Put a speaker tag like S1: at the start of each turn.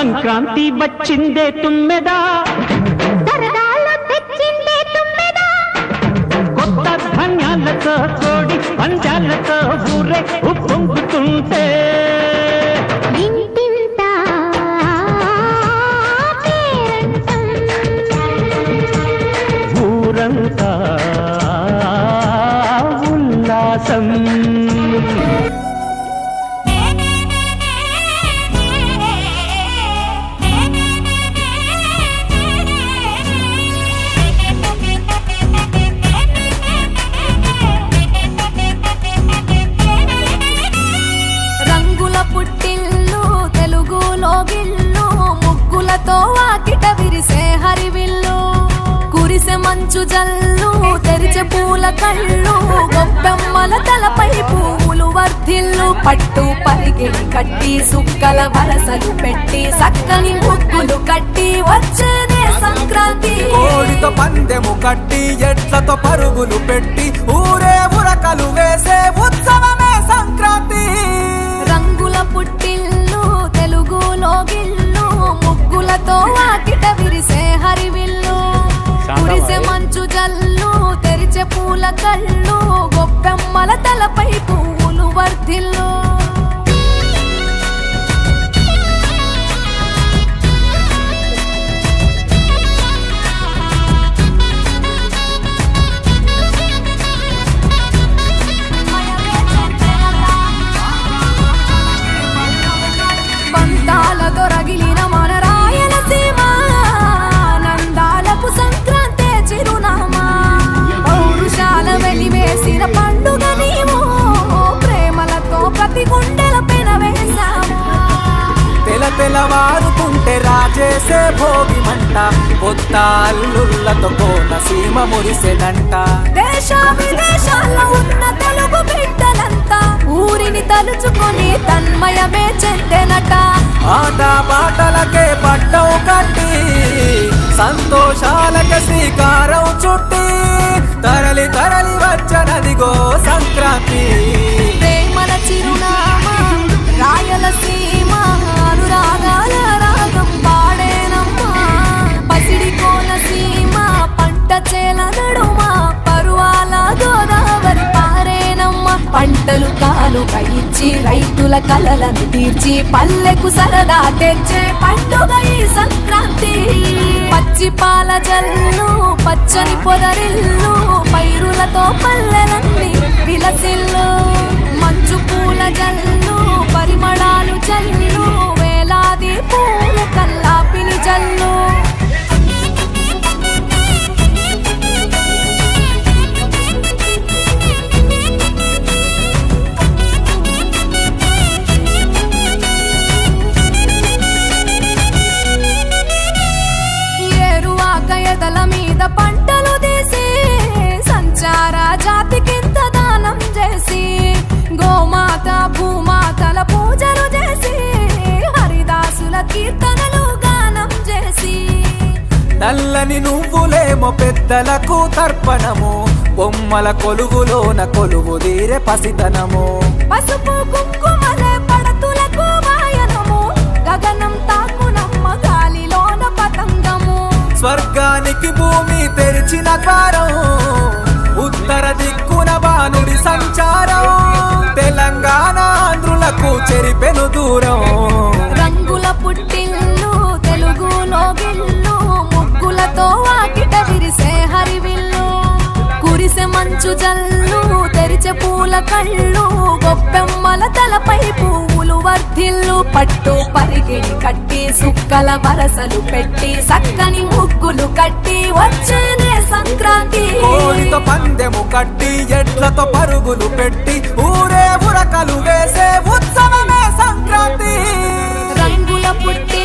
S1: సంక్రాంతి వచ్చిందే తుమ్మెదా? కొత్త ధాన్యాలతో కోడి పంజాలతో ఊరే ఉప్పొంగుతుంటే. ఊరంతా ఉల్లాసం.
S2: మంచు జల్లు తెరిచే పూల కళ్ళు గొబ్బెమ్మల తలపై పువ్వులు వర్ధిల్లు పట్టు పరిగిడి కట్టి సుక్కల వరసలు పెట్టి సక్కని ముక్కులు కట్టి వచ్చేనే సంక్రాంతి.
S3: కోడితో పందెము కట్టి ఎట్లతో పరుగులు పెట్టి ఊరే ఉరకలు వేసే
S2: గొప్పెమ్మల
S3: భోగి మంట కొత్త అల్లుళ్ళతో కోన సీమ మురిసెనంట.
S2: దేశ విదేశాల్లో ఉన్న తెలుగు బిడ్డలంతా ఊరిని తలుచుకొని తన్మయమే చెందెనట.
S3: ఆట పాటలకే పట్టం కట్టి సంతోషాలకే శ్రీకారం చుట్టి
S2: పంటలు కానుక ఇచ్చి రైతుల కలలను తీర్చి పల్లెకు సరదా తెచ్చే పండుగ ఈ సంక్రాంతి. పచ్చి పాల జల్లు పచ్చని పొదరిల్లు పైరులతో పల్లెలన్నీ విలసిల్లు. మంచు పూల జల్లు పరిమళాలు జల్లు
S3: నువ్వులేమో పెద్దలకు తర్పణము. బొమ్మల కొలువులోన కొలువు తీరే పసితనము.
S2: పసుపు కుంకుమలే పడతులకు వాయనము. గగనం తాకునమ్మ గాలిలోన పతంగము.
S3: స్వర్గానికి భూమి తెరిచిన ద్వారం. ఉత్తర దిక్కున బానుడి సంచారం.
S2: పూల కళ్ళు గొప్పెమ్మల తలపై పువ్వులు వర్ధిల్లు పట్టు పరిగిడి కట్టి సుక్కల వరసలు పెట్టి సక్కని ముగ్గులు కట్టి వచ్చేనే సంక్రాంతి.
S3: కోడితో పందెము కట్టి ఎట్లతో పరుగులు పెట్టి ఊరే ఉరకలు వేసే ఉత్సవమే సంక్రాంతి. రంగుల పుట్టి